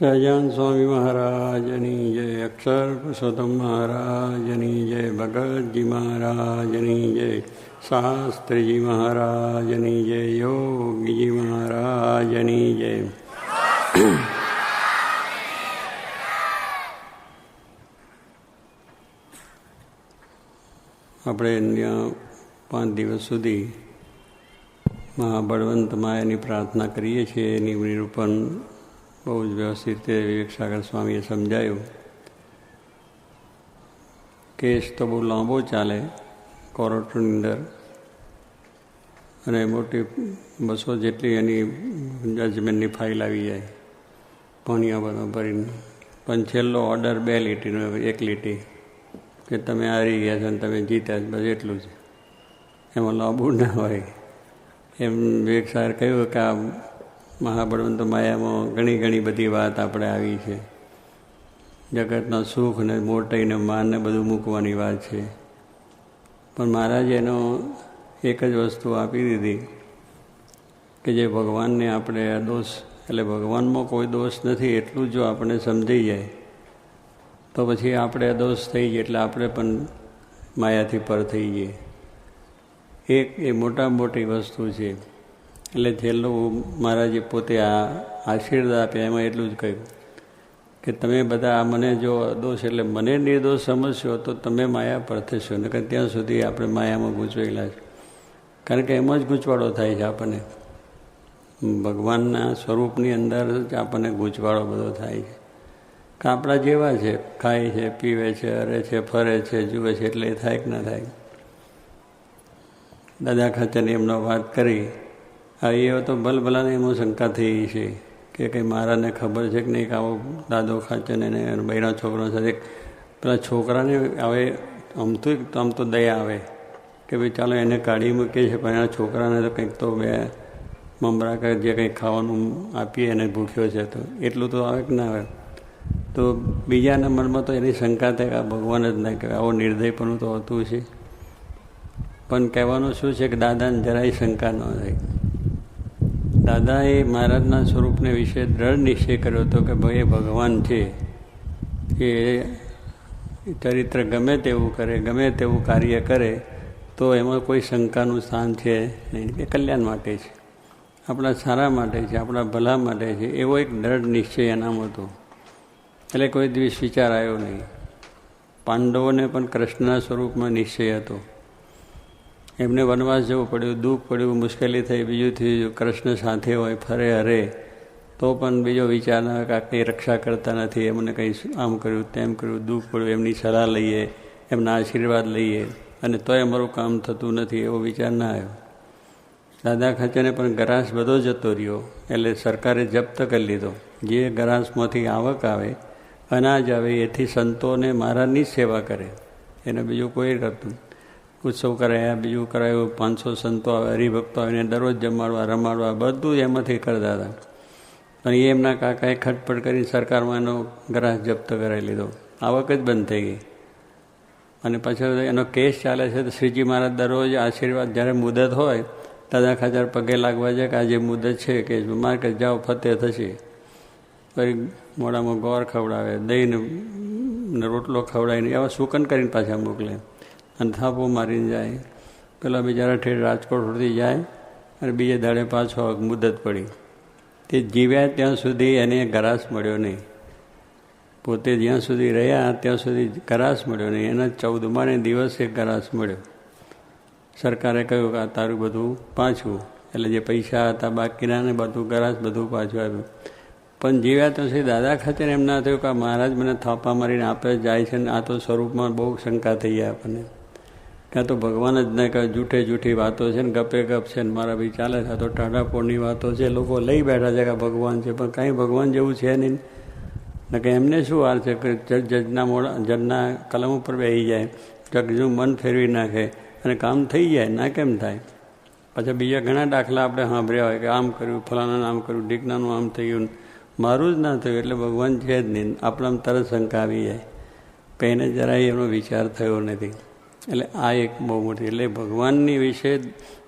સહજાન સ્વામી મહારાજની જય અક્ષર પુરુષોત્તમ મહારાજની જય ભગતજી મહારાજની જય શાસ્ત્રીજી મહારાજની જય યોગીજી મહારાજની જય. આપણે ત્યાં પાંચ દિવસ સુધી મહાબળવંત માયાની પ્રાર્થના કરીએ છીએ. એની નિરૂપણ બહુ જ વ્યવસ્થિત રીતે વિવેક સાગર સ્વામીએ સમજાયું કેસ તો બહુ લાંબો ચાલે કોર્ટની અંદર અને મોટી બસો જેટલી એની જજમેન્ટની ફાઇલ આવી જાય ભણિયા બધો ભરીને પણ છેલ્લો ઓર્ડર બે લીટીનો એક લીટી કે તમે હારી ગયા છો અને તમે જીત્યા બસ એટલું જ એમાં લાંબુ ના હોય એમ વિવેક સાહેબ કહ્યું કે આ મહાબળવંત માયામાં ઘણી ઘણી બધી વાત આપણે આવી છે. જગતના સુખ ને મોટાઈને માનને બધું મૂકવાની વાત છે. પણ મહારાજે એનો એક જ વસ્તુ આપી દીધી કે જે ભગવાનને આપણે આ દોષ, એટલે ભગવાનમાં કોઈ દોષ નથી એટલું જો આપણે સમજી જાય, તો પછી આપણે દોષ થઈ જઈએ એટલે આપણે પણ માયાથી પર થઈ જઈએ એક એ મોટા મોટી વસ્તુ છે. એટલે છેલ્લું મહારાજે પોતે આ આશીર્વાદ આપ્યા એમાં એટલું જ કહ્યું કે તમે બધા મને જો દોષ, એટલે મને નિર્દોષ સમજશો, તો તમે માયા પર થશો કારણ ત્યાં સુધી આપણે માયામાં ગૂંચવાયેલા છે. કારણ કે એમાં જ ગૂંચવાડો થાય છે આપણને. ભગવાનના સ્વરૂપની અંદર જ આપણને ગૂંચવાડો બધો થાય છે. કાપડા જેવા છે, ખાય છે, પીવે છે, અરે છે, ફરે છે, જુએ છે, એટલે થાય કે ના થાય. દાદા ખાચરની એમનો વાત કરી આ એ તો ભલભલાની એમાં શંકા થઈ છે કે કંઈ મારાને ખબર છે કે નહીં કે આવો દાદો ખાચન એને બૈરા છોકરા સાથે પેલા છોકરાને હવે આમ તો આમ તો દયા આવે કે ભાઈ ચાલો એને કાઢી મૂકીએ છીએ, પણ એના છોકરાને તો કંઈક તો બે મમરા કે જે કંઈક ખાવાનું આપીએ એને ભૂખ્યો છે તો એટલું તો આવે કે ના આવે? તો બીજા નંબરમાં તો એની શંકા થાય કે આ ભગવાન જ ના કહેવાય, આવો નિર્દયપણું તો હોતું છે પણ કહેવાનું શું છે કે દાદાને જરાય શંકા ન થાય. દાદાએ મહારાજના સ્વરૂપને વિશે દ્રઢ નિશ્ચય કર્યો હતો કે ભાઈ ભગવાન છે એ ચરિત્ર ગમે તેવું કરે, ગમે તેવું કાર્ય કરે, તો એમાં કોઈ શંકાનું સ્થાન છે નહીં. કે કલ્યાણ માટે છે. આપણા સારા માટે છે, આપણા ભલા માટે છે. એવો એક દ્રઢ નિશ્ચય એનામ હતો. એટલે કોઈ દિવસ વિચાર આવ્યો નહીં. પાંડવોને પણ કૃષ્ણના સ્વરૂપમાં નિશ્ચય હતો. એમને વનવાસ જવું પડ્યું, દુઃખ પડ્યું, મુશ્કેલી થઈ, બીજું થયું, કૃષ્ણ સાથે હોય, ફરે, હરે, તો પણ બીજો વિચાર ના કે કંઈ રક્ષા કરતા નથી, એમને કંઈ આમ કર્યું, તેમ કર્યું, દુઃખ પડ્યું, એમની સલાહ લઈએ, એમના આશીર્વાદ લઈએ, અને તોય અમારું કામ થતું નથી એવો વિચાર ના આવ્યો. દાદા ખાચરને પણ ગ્રાસ બધો જતો રહ્યો, એટલે સરકારે જપ્ત કરી લીધો. જે ગ્રાસમાંથી આવક આવે, અનાજ આવે, એથી સંતોને મહારાજની સેવા કરે. એને બીજું કોઈ કરતું ઉત્સવ કરાયા બીજું કરાયું, પાંચસો સંતો આવે, હરિભક્તો આવીને દરરોજ જમાડવા, રમાડવા, બધું એમાંથી કરતા હતા. પણ એ એમના કાકાએ ખટપટ કરી સરકારમાં એનો ગ્રાસ જપ્ત કરાવી લીધો. આવક જ બંધ થઈ ગઈ. અને પછી એનો કેસ ચાલે છે, તો શ્રીજી મહારાજ દરરોજ આશીર્વાદ જ્યારે મુદત હોય દાદા ખાચર પગે લાગવા જાય કે આજે મુદત છે કે માર્કેટ જાઓ ફતે થશે. પછી મોડામાં ગોળ ખવડાવે, દહીંને રોટલો ખવડાવીને, એવા સુકન કરીને પાછા મોકલે. અને થાપો મારીને જાય. પેલા બિચારા ઠેર રાજકોટ સુધી જાય અને બીજે દાડે પાછો મુદત પડી. તે જીવ્યા ત્યાં સુધી એને ગરાસ મળ્યો નહીં. પોતે જ્યાં સુધી રહ્યા ત્યાં સુધી ગરાસ મળ્યો નહીં. એના ચૌદમાને દિવસે ગરાસ મળ્યો. સરકારે કહ્યું કે આ તારું બધું પાછું, એટલે જે પૈસા હતા બાકીના ને બધું ગરાસ બધું પાછું આવ્યું પણ જીવ્યા તો સુધી દાદા ખાતે એમ ના થયું કે મહારાજ મને થાપા મારીને આપે જાય છે ને આ તો સ્વરૂપમાં બહુ શંકા થઈ જાય આપણને. ક્યાં તો ભગવાન જ નહીં કહે જૂઠે જૂઠી વાતો છે ને ગપે ગપ છે ને મારા ભાઈ ચાલે છે તો ટાઢાપોળની વાતો છે, લોકો લઈ બેઠા છે કે ભગવાન છે, પણ કાંઈ ભગવાન જેવું છે નહીં. ને કે એમને શું વાર છે કે જજના મોડા, જજના કલમ ઉપર બેસી જાય જગનું મન ફેરવી નાખે અને કામ થઈ જાય, ના કેમ થાય? પાછા બીજા ઘણા દાખલા આપણે સાંભળ્યા હોય કે આમ કર્યું, ફલાણાનું આમ કર્યું ઢીકનાનું આમ થયું, મારું જ ના થયું એટલે ભગવાન છે જ નહીં. આપણામાં તરત શંકા આવી જાય પહેને જરાય એનો વિચાર થયો નથી. એટલે આ એક બહુ મોટી, એટલે ભગવાનની વિશે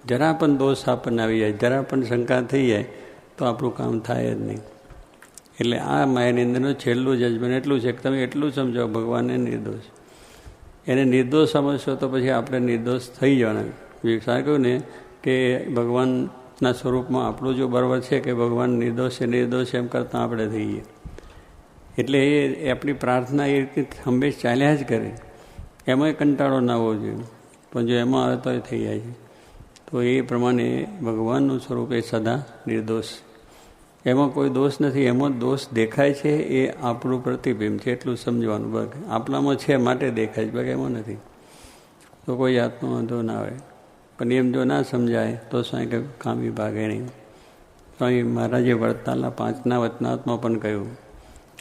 જરા પણ દોષ આપણને આવી જાય, જરા પણ શંકા થઈ જાય, તો આપણું કામ થાય જ નહીં. એટલે આ માયાની અંદરનું છેલ્લું જજમેન્ટ એટલું છે કે તમે એટલું સમજો, ભગવાનને નિર્દોષ. એને નિર્દોષ સમજશો તો પછી આપણે નિર્દોષ થઈ જવાના. વિવેક કહ્યું ને કે ભગવાનના સ્વરૂપમાં આપણું જો બરાબર છે કે ભગવાન નિર્દોષ છે, નિર્દોષ એમ કરતાં આપણે થઈએ. એટલે એ આપણી પ્રાર્થના એ રીતે હંમેશ ચાલ્યા જ કરે. એમાંય કંટાળો ના હોવો જોઈએ. પણ જો એમાં આવે તો એ થઈ જાય છે. તો એ પ્રમાણે ભગવાનનું સ્વરૂપ એ સદા નિર્દોષ. એમાં કોઈ દોષ નથી. એમાં દોષ દેખાય છે એ આપણું પ્રતિબિંબ છે. એટલું સમજવાનું. બાકી આપણામાં છે, માટે દેખાય છે. બાકી એમાં નથી. તો કોઈ જાતનો વાંધો ના આવે. પણ એમ જો ના સમજાય, તો સ્વામી કે કામી ભાગે નહીં સ્વામી મહારાજે વડતાલના પાંચના વચનાત્મા પણ કહ્યું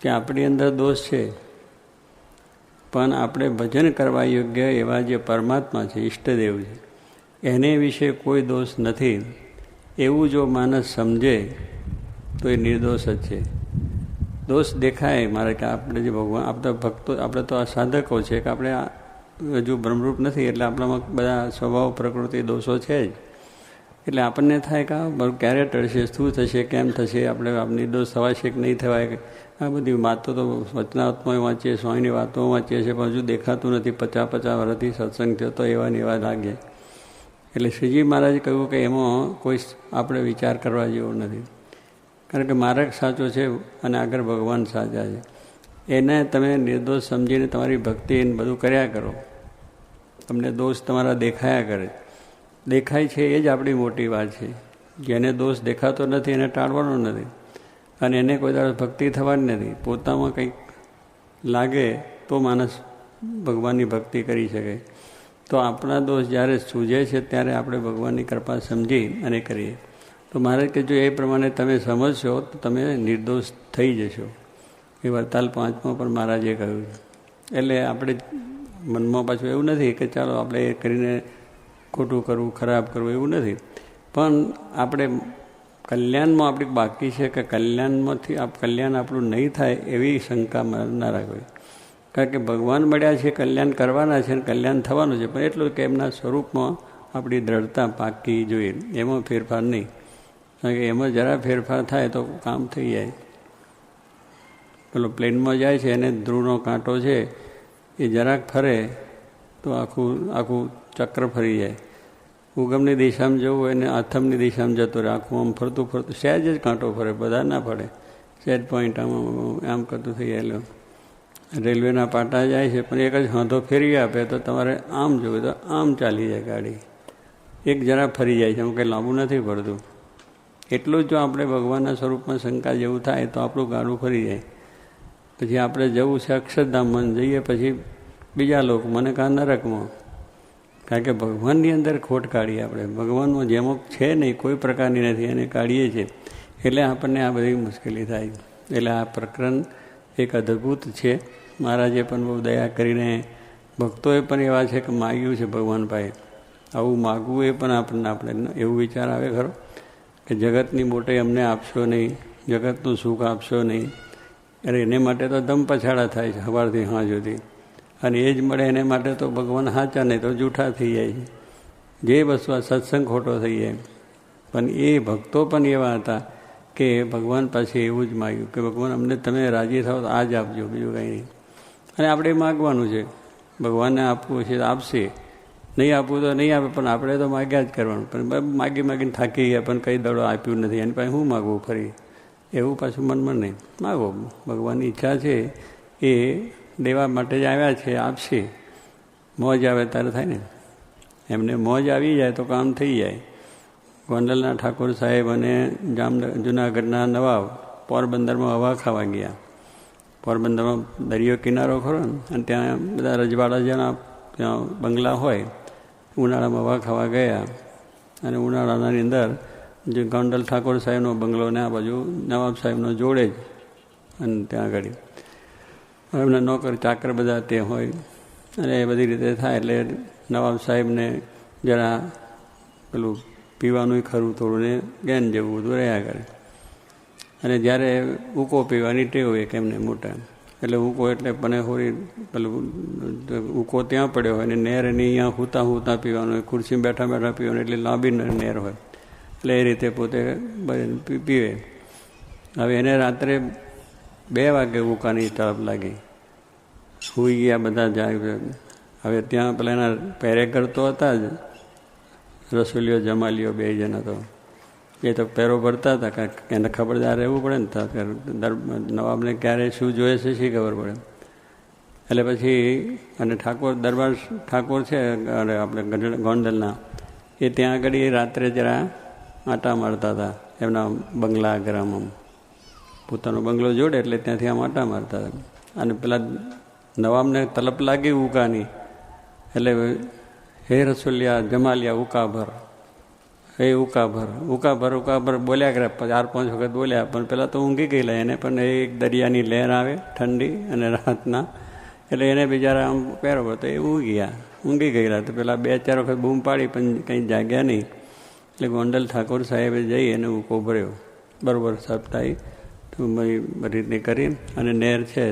કે આપણી અંદર દોષ છે. પણ આપણે ભજન કરવા યોગ્ય એવા જે પરમાત્મા છે, ઈષ્ટદેવ છે, એને વિશે કોઈ દોષ નથી. એવું જો માણસ સમજે, તો એ નિર્દોષ જ છે. દોષ દેખાય મારે કે આપણે જે ભગવાન, આપણા ભક્તો, આપણે તો આ સાધકો છે કે આપણે હજુ બ્રહ્મરૂપ નથી, એટલે આપણામાં બધા સ્વભાવ, પ્રકૃતિ, દોષો છે જ. એટલે આપણને થાય કે આ ક્યારે ટળશે શું થશે, કેમ થશે, આપણે નિર્દોષ થવાશે કે નહીં થવાય. આ બધી વાતો તો વચનાત્મા વાંચીએ સ્વામીની વાતો વાંચીએ છીએ પણ હજુ દેખાતું નથી. પચાસ પચાસ વર્ષથી સત્સંગ થયો તો એવા એવા લાગે. એટલે શ્રીજી મહારાજે કહ્યું કે એમાં કોઈ આપણે વિચાર કરવા જેવો નથી. કારણ કે માર્ગ સાચો છે અને આગળ ભગવાન સાચા છે. એને તમે નિર્દોષ સમજીને તમારી ભક્તિ એને બધું કર્યા કરો. તમને દોષ તમારા દેખાયા કરે. દેખાય છે એ જ આપણી મોટી વાત છે. જેને દોષ દેખાતો નથી એને ટાળવાનો નથી. અને એને કોઈ દાડો ભક્તિ થવાની નથી. પોતામાં કંઈક લાગે તો માણસ ભગવાનની ભક્તિ કરી શકે. તો આપણા દોષ જ્યારે સૂજે છે ત્યારે આપણે ભગવાનની કૃપા સમજી અને કરીએ. તો મારે કે જો એ પ્રમાણે તમે સમજશો, તો તમે નિર્દોષ થઈ જશો. એ વરતાલ પાંચમાં પણ મહારાજે કહ્યું એટલે આપણે મનમાં પાછું એવું નથી કે ચાલો આપણે એ કરીને ખોટું કરવું, ખરાબ કરવું એવું નથી. પણ આપણે કલ્યાણમાં આપણી બાકી છે કે કલ્યાણમાંથી આપ, કલ્યાણ આપણું નહીં થાય એવી શંકા ના રાખવી કારણ કે ભગવાન મળ્યા છે, કલ્યાણ કરવાના છે અને કલ્યાણ થવાનું છે, પણ એટલું કે એમના સ્વરૂપમાં આપણી દ્રઢતા પાકી જોઈએ. એમાં ફેરફાર નહીં. કારણ કે એમાં જરા ફેરફાર થાય તો કામ થઈ જાય. પેલો પ્લેનમાં જાય છે, એને ધ્રુવનો કાંટો છે, એ જરાક ફરે તો આખું આખું ચક્ર ફરી જાય. ઉગમની દિશામાં જવું હોય ને આથમની દિશામાં જતું રાખવું આમ ફરતું ફરતું, સહેજ જ કાંટો ફરે, બધા ના ફરે. સેટ પોઈન્ટ આમ આમ કરતું થઈ ગયેલો રેલવેના પાટા જાય છે, પણ એક જ હાંધો ફેરવી આપે તો તમારે આમ જોવું તો આમ ચાલી જાય ગાડી. એક જરા ફરી જાય છે એમ કંઈ લાંબુ નથી પડતું એટલું જ જો આપણે ભગવાનના સ્વરૂપમાં શંકા જેવું થાય તો આપણું ગાડું ફરી જાય. પછી આપણે જવું છે અક્ષરધામમાં, જઈએ પછી બીજા લોક મને કાં નરકમાં. કારણ કે ભગવાનની અંદર ખોટ કાઢીએ આપણે. ભગવાનમાં જેમો છે નહીં, કોઈ પ્રકારની નથી, એને કાઢીએ છીએ. એટલે આપણને આ બધી મુશ્કેલી થાય. એટલે આ પ્રકરણ એક અદ્ભુત છે. મહારાજે પણ બહુ દયા કરીને ભક્તોએ પણ એવા છે કે માગ્યું છે ભગવાન પાસે આવું માગવું એ પણ આપણને, આપણે એવું વિચાર આવે ખરો કે જગતની મોટે અમને આપશો નહીં, જગતનું સુખ આપશો નહીં. અરે એને માટે તો દમ પછાડા થાય છે, સવારથી હા સુધી. અને એ જ મળે એને માટે તો ભગવાન સાચા નહીં તો જૂઠા થઈ જાય જે આ સત્સંગ ખોટો થઈ જાય. પણ એ ભક્તો પણ એવા હતા કે ભગવાન પાસે એવું જ માગ્યું કે ભગવાન અમને તમે રાજી થાવ તો આ જ આપજો, બીજું કંઈ નહીં. અને આપણે માગવાનું છે. ભગવાનને આપવું છે આપશે. નહીં આપવું તો નહીં આપે, પણ આપણે તો માગ્યા જ કરવાનું. પણ માગી માગીને થાકી ગયા, પણ કંઈ દડો આપ્યું નથી. એની પાસે શું માગવું ફરી? એવું પાછું મનમાં નહીં. માગો. ભગવાનની ઈચ્છા છે એ દેવા માટે જ આવ્યા છે, આપશે. મોજ આવે ત્યારે થાય ને. એમને મોજ આવી જાય તો કામ થઈ જાય. ગોંડલના ઠાકોર સાહેબ અને જામનગર, જુનાગઢના નવાબ પોરબંદરમાં હવા ખાવા ગયા. પોરબંદરમાં દરિયો કિનારો ખરો ને, અને ત્યાં બધા રજવાડા જેના ત્યાં બંગલા હોય, ઉનાળામાં હવા ખાવા ગયા. અને ઉનાળાની અંદર જે ગોંડલ ઠાકોર સાહેબનો બંગલો ને આ બાજુ નવાબ સાહેબનો જોડે જ, અને ત્યાં આગળ એમના નોકર, ચાકર બધા તે હોય. અને એ બધી રીતે થાય એટલે નવાબ સાહેબને જરા પેલું પીવાનું ખરું થોડું ને ગેન જેવું બધું રહ્યા કરે. અને જ્યારે ઉકો પીવાની ટેવ એક એમને મોટા. એટલે ઉકો એટલે મને હોરી પેલું ઉકો ત્યાં પડ્યો હોય ને નેર એની અહીંયા હુતા હુતા પીવાનું હોય. ખુરશીમાં બેઠા બેઠા પીવાનું એટલે લાંબી નેર હોય. એટલે એ રીતે પોતે પીવે. હવે એને રાત્રે બે વાગે ઉકાની તરફ લાગી. સૂઈ ગયા બધા જાય હવે ત્યાં પેલા એના પહેરે તો હતા જ. રસોલીઓ જમાલીઓ બે જણ હતો એ તો પહેરો ભરતા હતા, કારણ એને ખબરદાર રહેવું પડે ને નવાબને ક્યારે શું જોઈએ છે શી ખબર પડે. એટલે પછી અને ઠાકોર, દરબાર ઠાકોર છે આપણે ગોંડલના, એ ત્યાં આગળ રાત્રે જરા આટા મારતા હતા, એમના બંગલા, ગ્રામમાં. પોતાનો બંગલો જોડે એટલે ત્યાંથી આમ આટા મારતા અને પેલા નવાબને તલપ લાગી ઉકાની એટલે હે રસોલિયા, જમાલિયા, ઉકાભર. હે ઉકાભર. ઉકાભર ઉકાભર બોલ્યા કરે. ચાર, પાંચ વખત બોલ્યા. પણ પહેલાં તો ઊંઘી ગયેલા. એને પણ એક દરિયાની લહેર આવે, ઠંડી અને રાતના. એટલે એને બિચારા આમ પહેરો તો એ ઊંઘી ગયા. ઊંઘી ગયેલા. તો પેલા બે, ચાર વખત બૂમ પાડી, પણ કંઈ જાગ્યા નહીં. એટલે ગોંડલ ઠાકોર સાહેબે જઈ એને ઉકો ભર્યો બરાબર સપ્તાહી તો બધી રીતની કરી અને નેર છે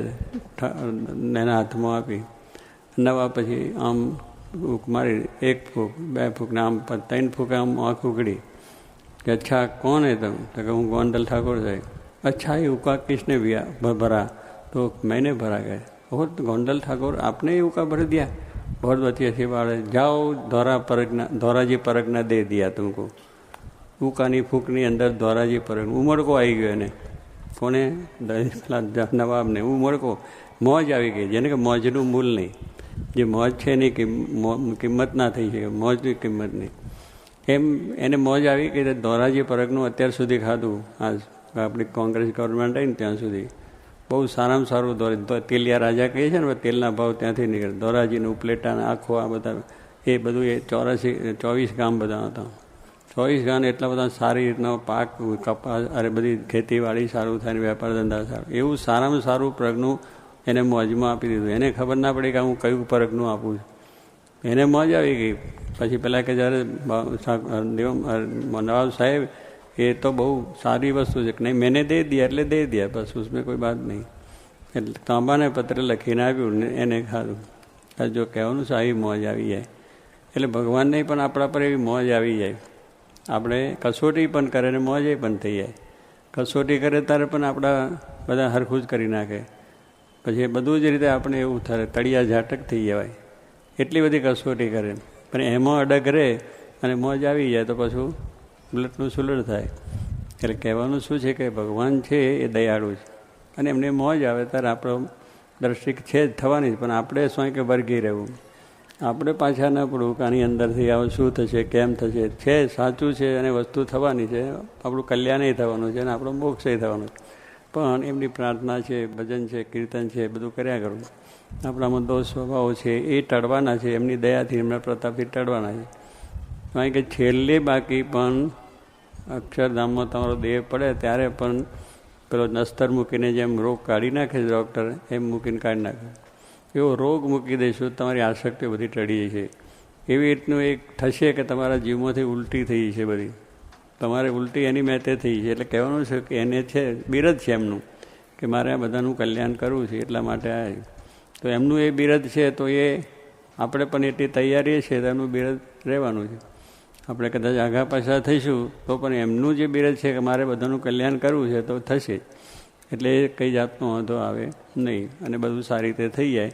એના હાથમાં આપી નવા પછી આમ ફૂંક મારી એક ફૂંક બે ફૂંક ને આમ ત્રણ ફૂંક આમ આંખ ઉગડી કે અચ્છા કોણ હે तुम तो कि हूँ गोंडल ठाकुर साहब अच्छा ये उका किसने दिया भरा तो मैंने भरा गए और गोंडल ठाकुर आपने ही उका भर दिया बहुत अच्छी अच्छी बात है जाओ धौरा परगना धौराजी परगना दे दिया तुमको ઉકાની ફૂંકની અંદર ધોરાજી પર ઉમળકો આવી ગયો એને કોને પેલા નવાબને ઉમળકો મોજ આવી ગઈ. જેને કે મોજનું મૂલ નહીં. જે મોજ છે એની કિંમત ના થઈ શકે, મોજની કિંમત નહીં. એમ એને મોજ આવી કે ધોરાજી પરગનું અત્યાર સુધી ખાધું. આ આપણી કોંગ્રેસ ગવર્મેન્ટ આવી ને ત્યાં સુધી. બહુ સારામાં સારું ધોરા તેલિયા રાજા કહે છે ને તેલના ભાવ ત્યાંથી નીકળે. ધોરાજીને ઉપલેટા આખો આ બધા એ બધું એ ચોરાસી ચોવીસ ગામ બધા હતા. ચોવીસ ગાન એટલા બધા સારી રીતના પાક, કપાસ, અરે બધી ખેતીવાડી સારું થાય વેપાર ધંધા સારું. એવું સારામાં સારું પ્રગનું એને મોજમાં આપી દીધું. એને ખબર ના પડી કે હું કયું પ્રગનું આપું છું. એને મોજ આવી ગઈ. પછી પહેલાં કે જ્યારે નવાબ સાહેબ એ તો બહુ સારી વસ્તુ છે. કે નહીં, મેને દે દીયા એટલે દે દીયા. બસ ઉસમે કોઈ વાત નહીં. એટલે તાંબાને પત્ર લખીને આપ્યું ને એને ખાધું. જો કહેવાનું સારી મોજ આવી જાય. એટલે ભગવાનને પણ આપણા પર એવી મોજ આવી જાય. આપણે કસોટી પણ કરે ને મોજે પણ થઈ જાય. કસોટી કરે ત્યારે પણ આપણા બધા હરખું જ કરી નાખે. પછી બધું જ રીતે આપણે એવું થાય, તળિયા ઝાટક થઈ જવાય. એટલી બધી કસોટી કરે. પણ એમાં અડગ રહે અને મોજ આવી જાય તો પાછું બ્લડનું સુલડ થાય. એટલે કહેવાનું શું છે કે ભગવાન છે એ દયાળુ છે. અને એમને મોજ આવે ત્યારે આપણો દ્રષ્ટિ છે જ થવાની પણ આપણે સ્વાય કે વર્ગી રહેવું. આપણે પાછા ન પડવું કે આની અંદરથી આવું શું થશે, કેમ થશે. છે, સાચું છે અને વસ્તુ થવાની છે. આપણું કલ્યાણય થવાનું છે અને આપણો મોક્ષય થવાનો છે. પણ એમની પ્રાર્થના છે, ભજન છે, કીર્તન છે બધું કર્યા કરવું આપણામાં દોષ સ્વભાવો છે, એ ટળવાના છે. એમની દયાથી એમના પ્રતાપથી ટળવાના છે. કારણ કે છેલ્લે બાકી પણ અક્ષરધામમાં તમારો દેહ પડે ત્યારે પણ પેલો નસ્તર મૂકીને જેમ રોગ કાઢી નાખે છે ડૉક્ટર એમ મૂકીને કાઢી નાખે. એવો રોગ મૂકી દઈશું, તમારી આસક્તિ બધી ટળી છે એવી રીતનું એક થશે કે તમારા જીવમાંથી ઉલટી થઈ છે બધી. તમારે ઉલટી એની મેતે થઈ છે એટલે કહેવાનું છે કે એને છે, બિરદ છે એમનું, કે મારે આ બધાનું કલ્યાણ કરવું છે, એટલા માટે આ તો એમનું એ બિરદ છે, તો એ આપણે પણ એટલી તૈયારી છે તો એમનું બિરદ રહેવાનું છે. આપણે કદાચ આઘા પાછા થઈશું, તો પણ એમનું જે બિરદ છે કે મારે બધાનું કલ્યાણ કરવું છે, તો થશે. એટલે કઈ જાતનો વાંધો આવે નહીં. અને બધું સારી રીતે થઈ જાય.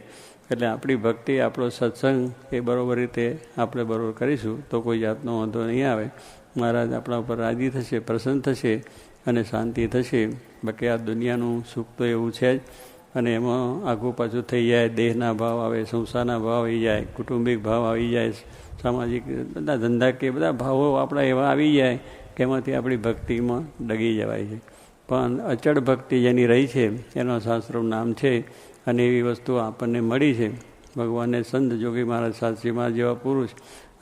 એટલે આપણી ભક્તિ, આપણો સત્સંગ એ બરાબર રીતે આપણે બરાબર કરીશું તો કોઈ જાતનો વાંધો નહીં આવે. મહારાજ આપણા ઉપર રાજી થશે, પ્રસન્ન થશે અને શાંતિ થશે. બાકી આ દુનિયાનું સુખ તો એવું છે જ. અને એમાં આઘું પાછું થઈ જાય, દેહના ભાવ આવે, સંસારના ભાવ આવી જાય, કુટુંબિક ભાવ આવી જાય, સામાજિક બધા ધંધાકીય બધા ભાવો આપણા એવા આવી જાય કે એમાંથી આપણી ભક્તિમાં ડગી જવાય છે. પણ અચળ ભક્તિ જેની રહી છે, એના શાસ્ત્રનું નામ છે, અને એવી વસ્તુ આપણને મળી છે. ભગવાનને સંત જોગી મહારાજ સાચીમાં જેવા પુરુષ,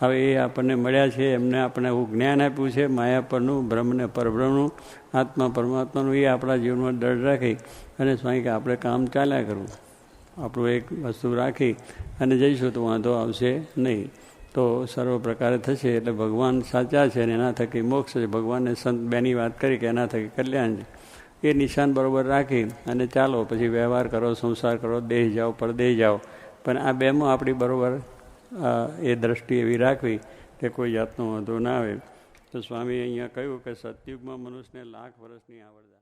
હવે એ આપણને મળ્યા છે, એમને આપણે એવું જ્ઞાન આપ્યું છે માયા પરનું બ્રહ્મને પરબ્રહ્મનું, આત્મા પરમાત્માનું, એ આપણા જીવનમાં દળ રાખી અને સ્વાઈ કે આપણે કામ ચાલ્યા કરવું. આપણું એક વસ્તુ રાખી અને જઈશું તો વાંધો આવશે નહીં. તો સર્વ પ્રકારે થશે એટલે ભગવાન સાચા છે અને એના થકી મોક્ષ છે. ભગવાનને સંત બેની વાત કરી કે એના થકી કલ્યાણ છે. એ નિશાન બરાબર રાખી અને ચાલો પછી વ્યવહાર કરો, સંસાર કરો, દેહ જાઓ, પરદેહ જાઓ. પણ આ બેમાં આપણી બરાબર એ દ્રષ્ટિ એવી રાખવી કે કોઈ જાતનો વાંધો ના આવે. તો સ્વામી અહીંયા કહ્યું કે સતયુગમાં મનુષ્યને લાખ વર્ષની આવડતા